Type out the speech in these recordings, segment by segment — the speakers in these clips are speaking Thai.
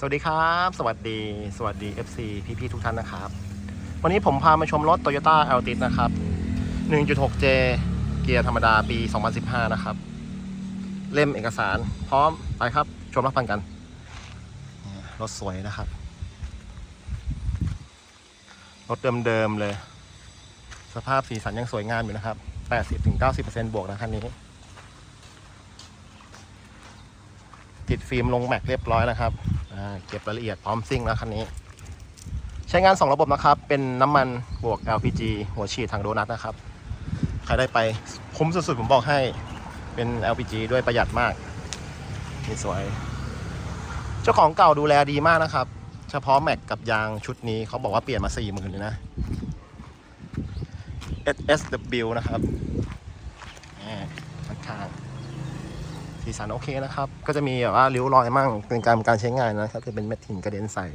สวัสดีครับ สวัสดีสวัสดี FC พี่ๆทุกท่านนะครับ วันนี้ผมพามาชมรถ Toyota Altis นะครับ 1.6J เกียร์ธรรมดาปี 2015 นะครับ เล่มเอกสารพร้อมไปครับ ชมรับฟังกัน รถสวยนะครับ รถเดิมๆเลย สภาพสีสันยังสวยงามอยู่นะครับ 80-90%บวกนะคันนี้ ติดฟิล์มลงแม็กเรียบร้อยนะครับเก็บรายละเอียดพร้อมซิ่งแล้วคันนี้ ใช้งาน 2 ระบบนะครับ เป็นน้ำมันบวก LPG หัวฉีดทางโดนัทนะครับ ใครได้ไปคุ้มสุดๆ ผมบอกให้เป็น LPG ด้วยประหยัดมากนี่สวย เจ้าของเก่าดูแลดีมากนะครับ เฉพาะแม็กกับยางชุดนี้เขาบอกว่าเปลี่ยนมา4 0,000เลยนะ SSW นะครับนี่ข้างๆ สีสันโอเคนะครับ ก็จะมีแบบว่าริ้วรอยมั่งเป็นการการใช้งานนะครับคือเป็นเม็ดหินกระเด็นใส่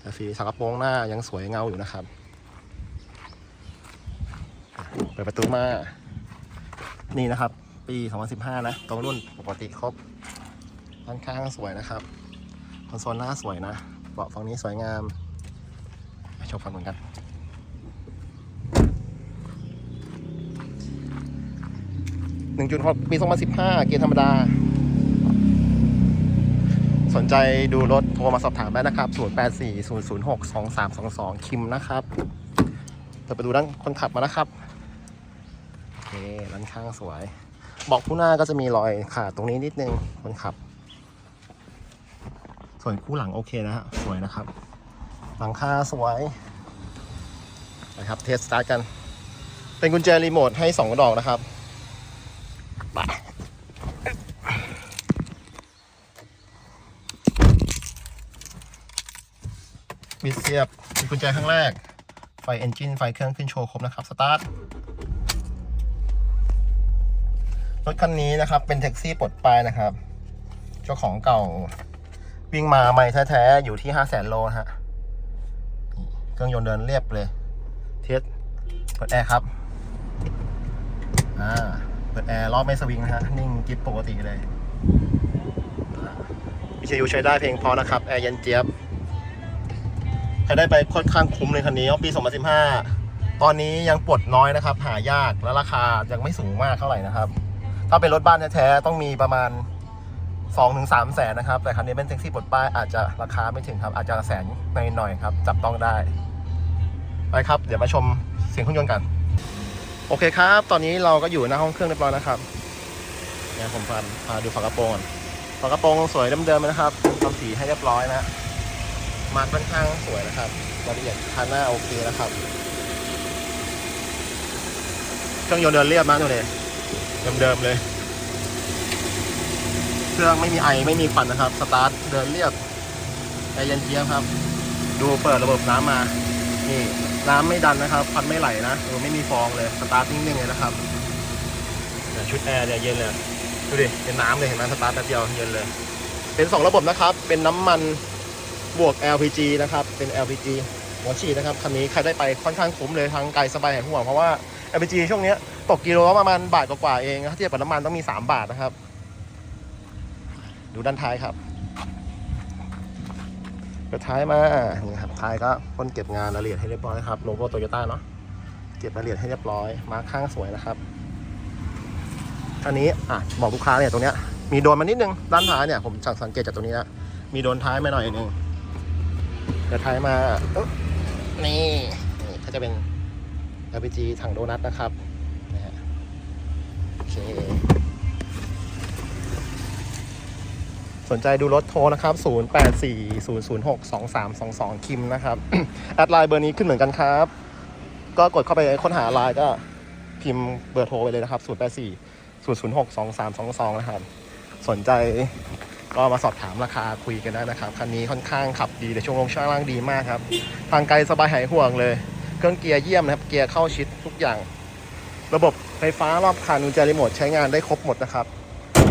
แต่สีสักระโปรงหน้ายังสวยเงาอยู่นะครับเปิดประตูมา นี่นะครับ ปี 2015 นะตรงรุ่นปกติครบค่อนข้างสวยนะครับคอนโซลหน้าสวยนะเบาะฝั่งนี้สวยงามมาชมฝั่งเหมือนกัน1.6ปี 2015 เกียร์ธรรมดา สนใจดูรถโทรมาสอบถามได้นะครับ 0840062322 คิมนะครับเปิดไปดูด้านคนขับมานะครับโอเคด้านข้างสวย บอกผู้หน้าก็จะมีรอยขาดตรงนี้นิดนึงคนขับ ส่วนคู่หลังโอเคนะฮะสวยนะครับ หลังคาสวยนะครับเทสสตาร์ทกัน เป็นกุญแจรีโมทให้ 2 ดอกนะครับไป บิดเสียบมีกุญแจข้างแรก ไฟเอนจินไฟเครื่องขึ้นโชว์ครบนะครับ สตาร์ท รถคันนี้นะครับ เป็นแท็กซี่ปลดป้ายนะครับ เจ้าของเก่าวิ่งมาไม่แท้ๆ อยู่ที่5 0 0 0 0 0โลฮะ เครื่องยนต์เดินเรียบเลย เทสเปิดแอร์ครับ อ่า เปิดแอร์รอบไม่สวิงนะฮะ นิ่งกิฟปกติเลยวิทยุใช้ได้เพลงพอนะครับ แอร์เย็นเจี๊ยบ ใครได้ไปค่อนข้างคุ้มเลยคันนี้ปี 2015 ตอนนี้ยังปลดน้อยนะครับ หายากและราคายังไม่สูงมากเท่าไหร่นะครับ ถ้าเป็นรถบ้านแท้ๆต้องมีประมาณ 2-3 แสนนะครับ แต่คันนี้เป็นแท็กซี่ปลดป้ายอาจจะราคาไม่ถึงครับ อาจจะแสนในหน่อยครับ จับต้องได้ ไปครับ เดี๋ยวมาชมเสียงเครื่องยนต์กัน โอเคครับ ตอนนี้เราก็อยู่หน้าห้องเครื่องเรียบร้อยนะครับเนี่ยผมพาพาดูฝากระโปรงก่อนฝากระโปรงสวยเดิมๆนะครับทำสีให้เรียบร้อยนะ มาค่อนข้างสวยนะครับรายละเอียดคันหน้าโอเคนะครับ เครื่องยนต์เดินเรียบมากเลยเดิมๆเลย เครื่องไม่มีไอไม่มีควันนะครับ สตาร์ทเดินเรียบแอร์เย็นเจี๊ยบครับ ดูเปิดระบบน้ำมานี่น้ำไม่ดันนะครับควันไม่ไหลนะเออไม่มีฟองเลยสตาร์ทนิ่งๆเลยนะครับเนี่ยชุดแอร์เนี่ยเย็นเลยดูดิเป็นน้ำเลยเห็นไหมสตาร์ทแป๊บเดียวเย็นเลย เป็น2ระบบนะครับ เป็นน้ำมัน บวก LPG นะครับเป็น LPG หัวฉีดนะครับคันนี้ใครได้ไปค่อนข้างคุ้มเลยทางไกลสบายแหายห่วงเพราะว่า LPG ช่วงเนี้ยตกกิโลละประมาณบาทกว่าๆเองถ้าเทียบกับน้ำมันต้องมี 3 บาทนะครับ ดูด้านท้ายครับเปิดท้ายมานี่ครับท้ายก็พ่นเก็บงานรายละเอียดให้เรียบร้อยครับโลโก้โตโยต้าเนาะเก็บรายละเอียดให้เรียบร้อยมาข้างสวยนะครับอันนี้อะบอกลูกค้าเนี่ยตรงเนี้ยมีโดนมานิดนึงด้านท้ายเนี่ยผมสังเกตจากตรงนี้นะมีโดนท้ายมาหน่อยนึง เปิดท้ายมานี่ นี่ก็จะเป็น LPG ถังโดนัทนะครับนะฮะโอเค สนใจดูรถโทรนะครับ 0840062322 คิมนะครับ แอดไลน์เบอร์นี้ขึ้นเหมือนกันครับ ก็กดเข้าไปค้นหาไลน์ก็พิมพ์เบอร์โทรไปเลยนะครับ 0840062322 นะครับ สนใจ ก็มาสอบถามราคาคุยกันได้นะครับ คันนี้ค่อนข้างขับดีแต่ช่วงลงช่วงล่างดีมากครับ ทางไกลสบายหายห่วงเลย เครื่องเกียร์เยี่ยมนะครับ เกียร์เข้าชิดทุกอย่าง ระบบไฟฟ้ารอบคันกุญแจรีโมทใช้งานได้ครบหมดนะครับ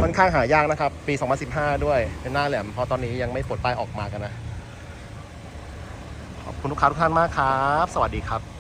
ค่อนข้างหายากนะครับ ปี 2015 ด้วย เป็นหน้าแหลม เพราะตอนนี้ยังไม่ปลดป้ายออกมากันนะ ขอบคุณลูกค้าทุกท่านมากครับ สวัสดีครับ